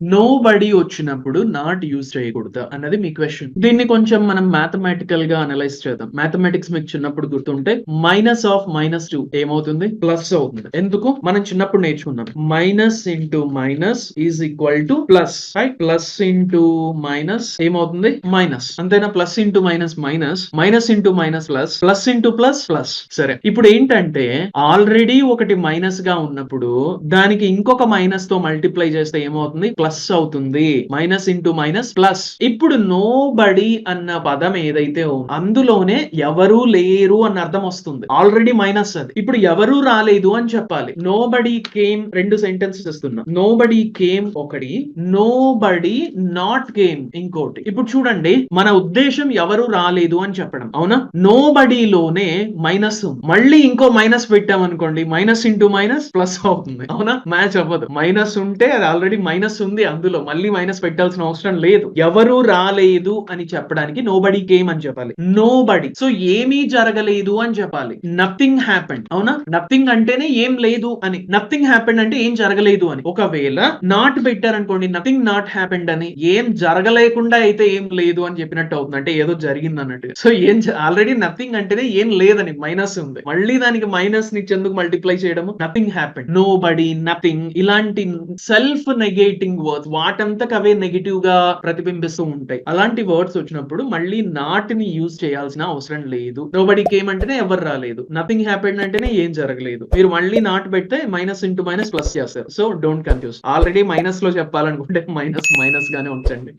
No బడి వచ్చినప్పుడు not use చేయకూడదు అన్నది మీ క్వశ్చన్ దీన్ని కొంచెం మనం మ్యాథమెటికల్గా అనలైజ్ చేద్దాం. మ్యాథమెటిక్స్ మీకు చిన్నప్పుడు గుర్తుంటే మైనస్ ఆఫ్ మైనస్ టూ ఏమవుతుంది? ప్లస్ అవుతుంది. ఎందుకు? మనం చిన్నప్పుడు నేర్చుకున్నాం. Minus into minus is equal to plus right plus into minus ఏమవుతుంది? మైనస్ అంతేనా? Plus into minus minus minus into minus plus plus into plus plus సరే. ఇప్పుడు ఏంటంటే ఆల్రెడీ ఒకటి మైనస్గా ఉన్నప్పుడు దానికి ఇంకొక మైనస్తో మల్టిప్లై చేస్తే ఏమవుతుంది? ప్లస్ అవుతుంది. మైనస్ ఇంటూ మైనస్ ప్లస్ ఇప్పుడు నో బడి అన్న పదం ఏదైతే ఉందో అందులోనే ఎవరు లేరు అన్న అర్థం వస్తుంది. ఆల్రెడీ మైనస్ అది. ఇప్పుడు ఎవరు రాలేదు అని చెప్పాలి. నో బడి కేమ్ రెండు సెంటెన్సెస్ ఇస్తున్నా. నో బడి కేమ్ ఒకటి నో బడి నాట్ కేమ్ ఇంకోటి. ఇప్పుడు చూడండి మన ఉద్దేశం ఎవరు రాలేదు అని చెప్పడం. అవునా? నో బడిలోనే మైనస్ మళ్ళీ ఇంకో మైనస్ పెట్టాం అనుకోండి మైనస్ ఇంటూ మైనస్ ప్లస్ అవుతుంది. అవునా? మ్యాచ్ అవ్వదు. మైనస్ ఉంటే అది ఆల్రెడీ మైనస్ ఉంది అందులో. మళ్ళీ మైనస్ పెట్టాల్సిన అవసరం లేదు. ఎవరు రాలేదు అని చెప్పడానికి నో బడీ కేమ్ అని చెప్పాలి. నో బడీ సో ఏమీ జరగలేదు అని చెప్పాలి. నథింగ్ హ్యాపెండ్ అవునా? నథింగ్ అంటేనే ఏం లేదు అని. నథింగ్ హ్యాపెండ్ అంటే ఏం జరగలేదు అని. ఒకవేళ నాట్ పెట్టారనుకోండి నథింగ్ నాట్ హ్యాపెండ్ అని. ఏం జరగలేకుండా అయితే ఏం లేదు అని చెప్పినట్టు అవుతుంది. అంటే ఏదో జరిగింది అన్నట్టు. సో ఏం ఆల్రెడీ నథింగ్ అంటేనే ఏం లేదని. మైనస్ ఉంది. మళ్ళీ దానికి మైనస్ని ఎందుకు మల్టిప్లై చేయడము? Nothing happened nobody nothing ఇలాంటి సెల్ఫ్ నెగేటింగ్ వర్డ్స్ వాటంతకు అవే నెగిటివ్గా ప్రతిబింబిస్తూ ఉంటాయి. అలాంటి వర్డ్స్ వచ్చినప్పుడు మళ్ళీ నాట్ని యూజ్ చేయాల్సిన అవసరం లేదు. నోబడికి ఏమంటేనే ఎవరు రాలేదు. నథింగ్ హ్యాపెండ్ అంటేనే ఏం జరగలేదు. మీరు మళ్ళీ నాట్ పెడితే మైనస్ ఇంటూ మైనస్ ప్లస్ చేస్తారు. సో డోంట్ కన్ఫ్యూజ్ ఆల్రెడీ మైనస్లో చెప్పాలనుకుంటే మైనస్ మైనస్ గానే ఉంచండి.